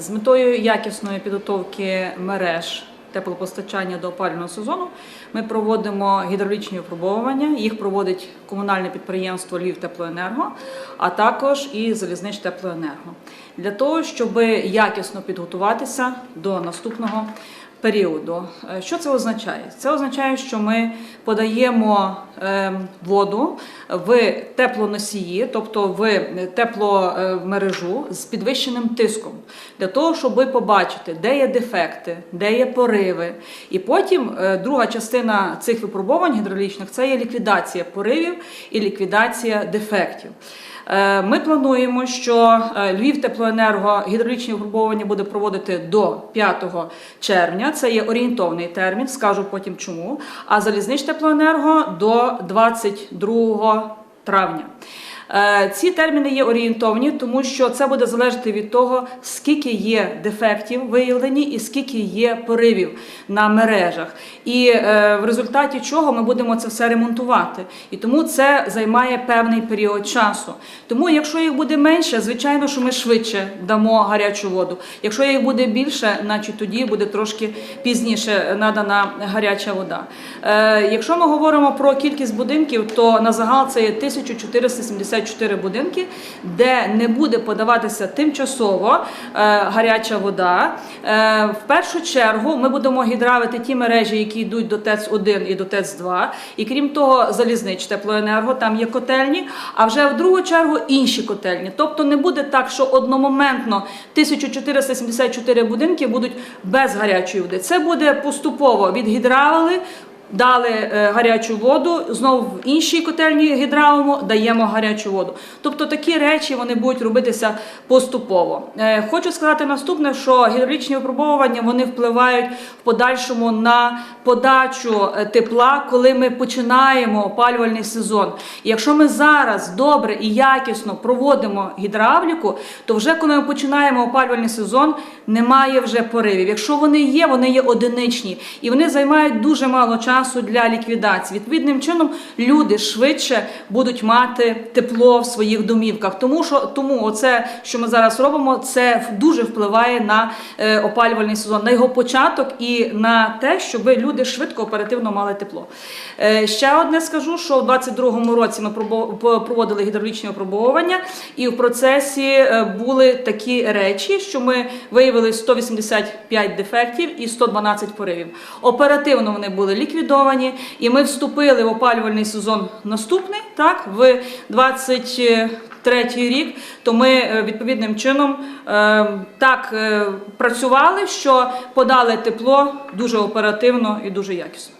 З метою якісної підготовки мереж теплопостачання до опалювального сезону ми проводимо гідравлічні випробовування. Їх проводить комунальне підприємство Львівтеплоенерго, а також і залізнич теплоенерго Для того, щоб якісно підготуватися до наступного періоду. Е, Що це означає? Це означає, що ми подаємо е, воду в теплоносії, тобто в тепломережу з підвищеним тиском, для того, щоб побачити, де є дефекти, де є пориви. І потім е, друга частина цих випробувань гідравлічних це є ліквідація поривів і ліквідація дефектів. Е, Ми плануємо, що е, Львів теплоенерго гідравлічні випробування буде проводити до 5 червня. Це є орієнтовний термін, скажу потім чому. А залізнич теплоенерго до 22 травня. Е, Ці терміни є орієнтовні, тому що це буде залежати від того, скільки є дефектів виявлені і скільки є поривів на мережах. І е, в результаті чого ми будемо це все ремонтувати. І тому це займає певний період часу. Тому, якщо їх буде менше, звичайно, що ми швидше дамо гарячу воду. Якщо їх буде більше, значить тоді буде трошки пізніше надана гаряча вода. Е, Якщо ми говоримо про кількість будинків, то на загал це є 1474 будинки, де не буде подаватися тимчасово е, гаряча вода. Е, В першу чергу ми будемо гідравити ті мережі, які йдуть до ТЕЦ-1 і до ТЕЦ-2. І крім того, залізнич теплоенерго, там є котельні, а вже в другу чергу інші котельні. Тобто не буде так, що одномоментно 1474 будинки будуть без гарячої води. Це буде поступово відгідравили. Дали е, гарячу воду, знову в іншій котельні гідравимо, даємо гарячу воду. Тобто такі речі вони будуть робитися поступово. Е, Хочу сказати наступне, що гідравлічні випробовування вони впливають в подальшому на подачу е, тепла, коли ми починаємо опалювальний сезон. Якщо ми зараз добре і якісно проводимо гідравліку, то вже коли ми починаємо опалювальний сезон, немає вже поривів. Якщо вони є, вони є одиничні і вони займають дуже мало часу для ліквідації. Відповідним чином люди швидше будуть мати тепло в своїх домівках. Тому що тому оце, що ми зараз робимо, це дуже впливає на е, опалювальний сезон, на його початок і на те, щоб люди швидко оперативно мали тепло. Е, ще одне скажу, що у 2022 році ми проводили гідравлічні випробовування, і в процесі е, були такі речі, що ми виявили 185 дефектів і 112 поривів. Оперативно вони були ліквідовані, і ми вступили в опалювальний сезон наступний, так, в 23 рік. То ми е, відповідним чином е, так е, працювали, що подали тепло дуже оперативно і дуже якісно.